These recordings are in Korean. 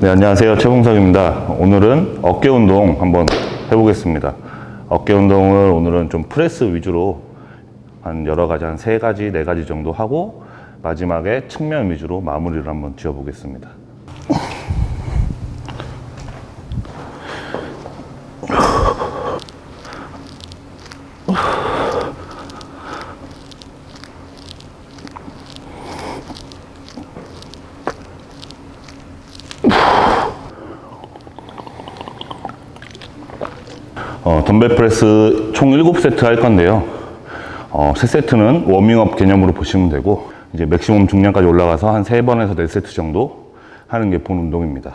네, 안녕하세요. 최봉석입니다. 오늘은 어깨 운동 한번 해보겠습니다. 어깨 운동을 오늘은 좀 프레스 위주로 한 여러 가지, 한 세 가지, 네 가지 정도 하고 마지막에 측면 위주로 마무리를 한번 지어보겠습니다. 덤벨 프레스 총 7세트 할 건데요. 어, 3세트는 워밍업 개념으로 보시면 되고, 이제 맥시멈 중량까지 올라가서 한 3번에서 4세트 정도 하는 게 본 운동입니다.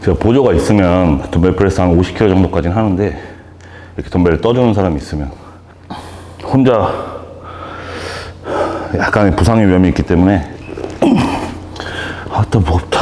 제가 보조가 있으면 덤벨 프레스 한 50kg 정도까지는 하는데, 이렇게 덤벨을 떠주는 사람이 있으면, 혼자 약간의 부상의 위험이 있기 때문에, 아, 또 무겁다.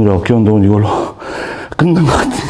오늘의 어깨 운동은 이걸로 끝난 것 같은데.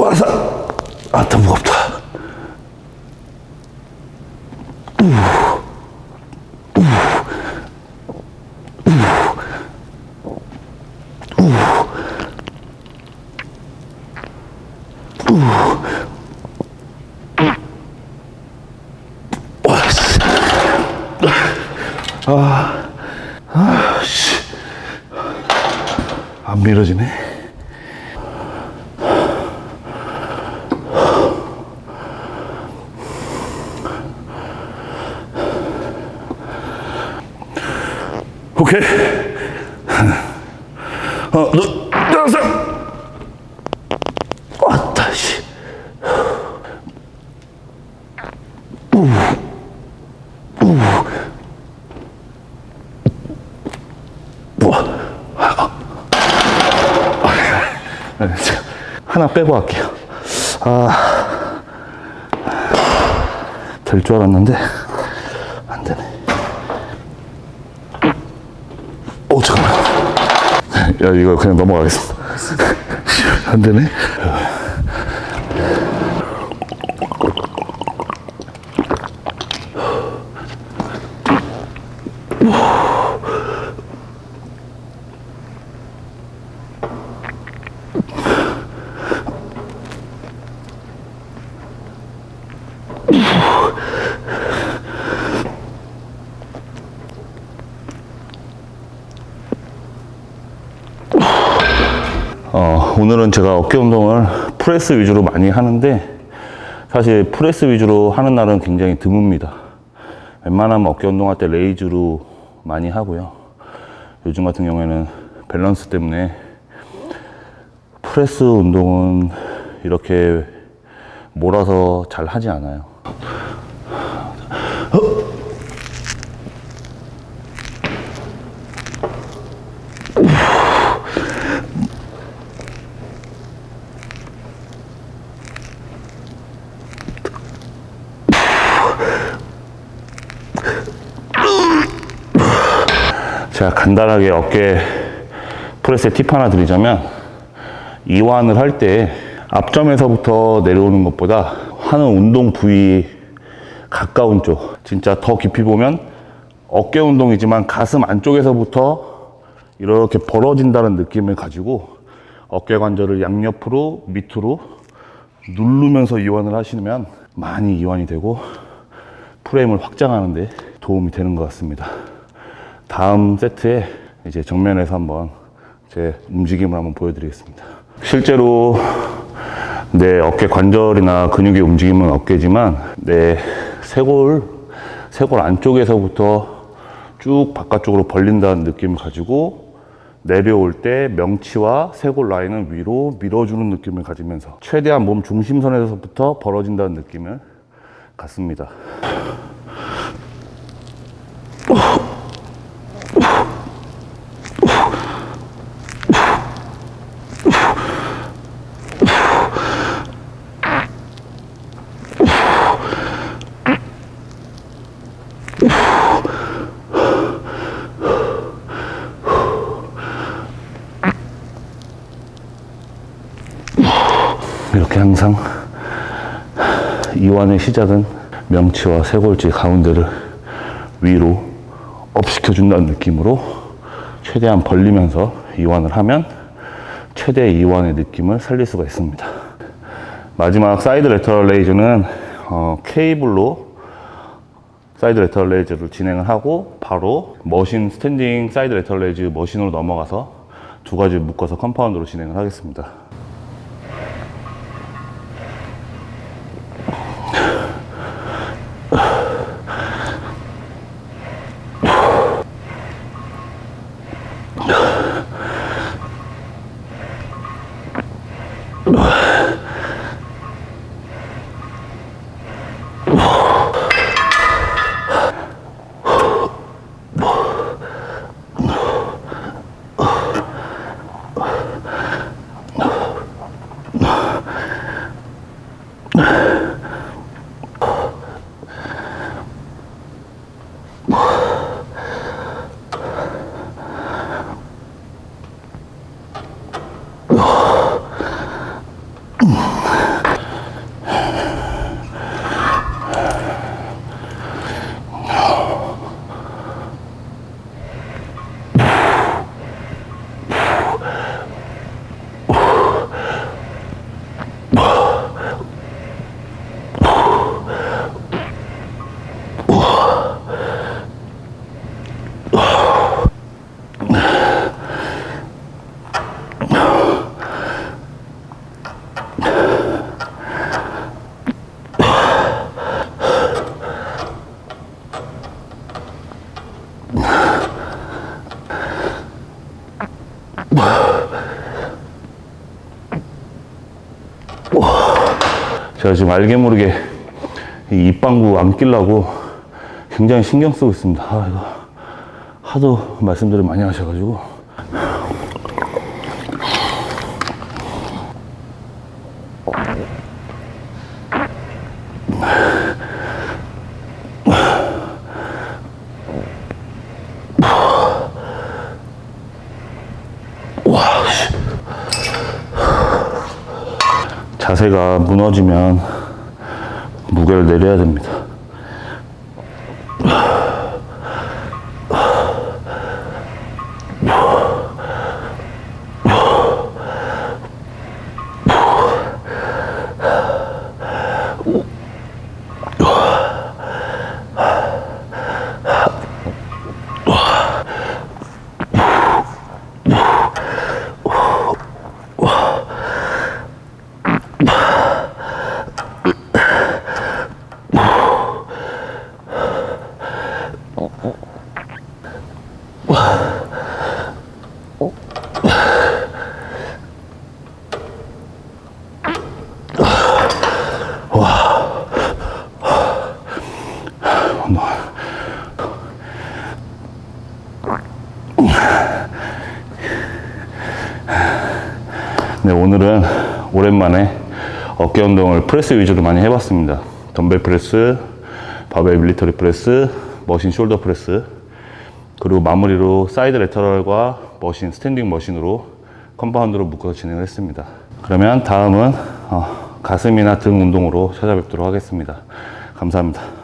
와서 아, 더 무겁다. 아, 아, 씨. 안 밀어지네. 하나, 둘, 셋. 왔다, 씨. 우, 우. 아, 하나 빼고 할게요. 아, 될 줄 알았는데. 야, 이거 그냥 넘어가겠습니다. 안 되네. 오늘은 제가 어깨 운동을 프레스 위주로 많이 하는데 사실 프레스 위주로 하는 날은 굉장히 드뭅니다. 웬만하면 어깨 운동할 때 레이즈로 많이 하고요. 요즘 같은 경우에는 밸런스 때문에 프레스 운동은 이렇게 몰아서 잘 하지 않아요. 제가 간단하게 어깨 프레스에 팁 하나 드리자면 이완을 할 때 앞점에서부터 내려오는 것보다 하는 운동 부위 가까운 쪽 진짜 더 깊이 보면 어깨 운동이지만 가슴 안쪽에서부터 이렇게 벌어진다는 느낌을 가지고 어깨 관절을 양옆으로 밑으로 누르면서 이완을 하시면 많이 이완이 되고 프레임을 확장하는데 도움이 되는 것 같습니다. 다음 세트에 이제 정면에서 한번 제 움직임을 한번 보여드리겠습니다. 실제로 내 어깨 관절이나 근육의 움직임은 어깨지만 내 쇄골, 쇄골 안쪽에서부터 쭉 바깥쪽으로 벌린다는 느낌을 가지고 내려올 때 명치와 쇄골 라인을 위로 밀어주는 느낌을 가지면서 최대한 몸 중심선에서부터 벌어진다는 느낌을 갖습니다. 이렇게 항상 이완의 시작은 명치와 쇄골지 가운데를 위로 업시켜 준다는 느낌으로 최대한 벌리면서 이완을 하면 최대 이완의 느낌을 살릴 수가 있습니다. 마지막 사이드 레터럴 레이즈는 어, 케이블로 사이드 레터럴 레이즈를 진행을 하고 바로 머신 스탠딩 사이드 레터럴 레이즈 머신으로 넘어가서 두 가지 묶어서 컴파운드로 진행을 하겠습니다. Ooh. 제가 지금 알게 모르게 이 입방구 안 끼려고 굉장히 신경 쓰고 있습니다. 아, 이거 하도 말씀들을 많이 하셔가지고. 자세가 무너지면 무게를 내려야 됩니다. 네, 오늘은 오랜만에 어깨 운동을 프레스 위주로 많이 해봤습니다. 덤벨 프레스, 바벨 밀리터리 프레스, 머신 숄더 프레스, 그리고 마무리로 사이드 레터럴과 머신, 스탠딩 머신으로 컴파운드로 묶어서 진행을 했습니다. 그러면 다음은 어, 가슴이나 등 운동으로 찾아뵙도록 하겠습니다. 감사합니다.